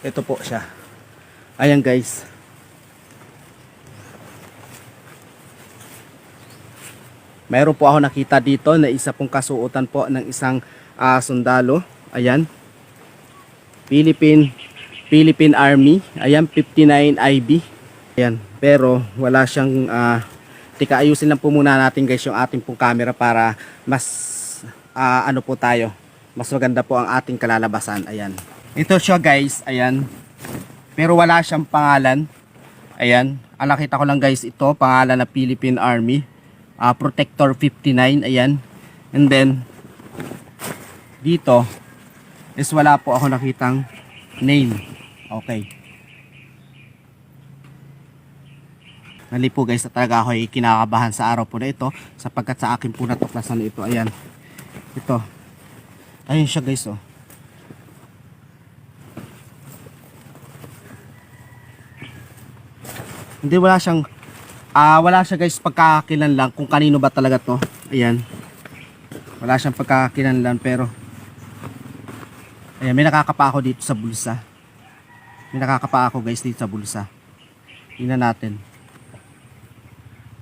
Ito po siya. Ayan guys. Meron po ako nakita dito na isa pong kasuotan po ng isang ah, sundalo. Ayan. Philippine Philippine Army. Ayan 59 IB. Ayan. Pero wala siyang ah, tika ayusin lang po muna natin guys yung ating pong camera para mas ah, ano po tayo. Mas maganda po ang ating kalalabasan. Ayan. Ito siya guys. Ayan. Pero wala siyang pangalan. Ayan. Ang nakita ko lang guys ito. Pangalan na Philippine Army. Ah, Protector 59. Ayan. And then dito is wala po ako nakitang name. Okay. Mali po guys na talaga ako ay kinakabahan sa araw po na ito sapagkat sa akin po natuklasan na ito. Ayan. Ito. Ayun siya guys oh. Hindi wala siyang ah wala siya guys pagkakakilanlan kung kanino ba talaga to. Ayan. Wala siyang pagkakakilanlan pero Ayan, may nakakapa ako dito sa bulsa. May nakakapa ako guys dito sa bulsa. Tingnan natin.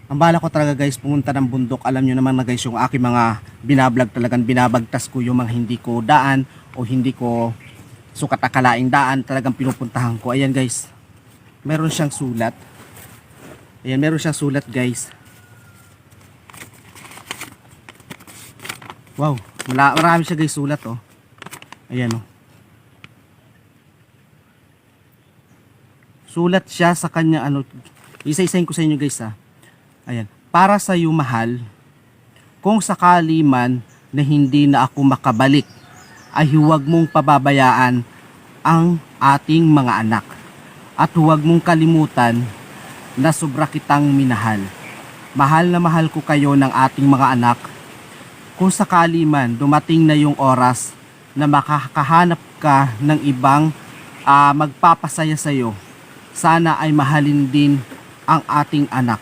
Ang bala ko talaga guys, pumunta ng bundok. Alam nyo naman na guys, yung aking mga binablog talagang binabagtas ko yung mga hindi ko daan o hindi ko sukat akalaing daan. Talagang pinupuntahan ko. Ayan guys, meron siyang sulat. Ayan, meron siyang sulat guys. Wow, marami siya guys sulat oh. Ayan oh. Sulat siya sa kanya ano, isa-isahin ko sa inyo guys ha. Ayan, para sa iyo mahal, kung sakali man na hindi na ako makabalik, ay huwag mong pababayaan ang ating mga anak. At huwag mong kalimutan na sobra kitang minahal. Mahal na mahal ko kayo ng ating mga anak. Kung sakali man dumating na yung oras na makakahanap ka ng ibang ah, magpapasaya sa iyo, sana ay mahalin din ang ating anak.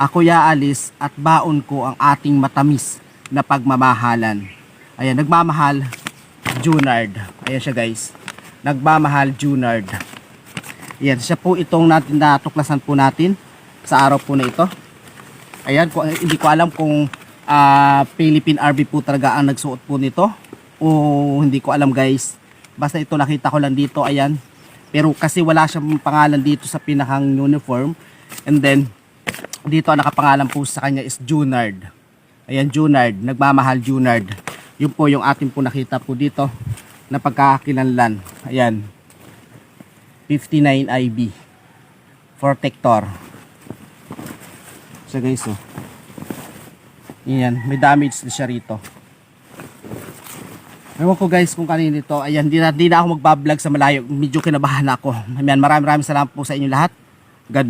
Ako yaalis at baon ko ang ating matamis na pagmamahalan. Ayan, nagmamahal Junard. Ayan siya guys. Nagmamahal Junard. Ayan, siya po itong natin natuklasan po natin sa araw po na ito. Ayan, hindi ko alam kung ah, Philippine Army po talaga ang nagsuot po nito o hindi ko alam guys. Basta ito nakita ko lang dito, ayan. Pero kasi wala siyang pangalan dito sa pinakang uniform. And then, dito ang nakapangalan po sa kanya is Junard. Ayan, Junard. Nagmamahal Junard. Yun po yung ating po nakita po dito na pagkakakilanlan. Ayan. 59 IB. Protector. So guys, oh. Ayan, may damage na siya rito. Ewan ko guys kung kanino ito. Ayan, di na, di na ako magbablog sa malayo. Medyo kinabahan ako. Ayan, maraming maraming salamat po sa inyo lahat. God bless.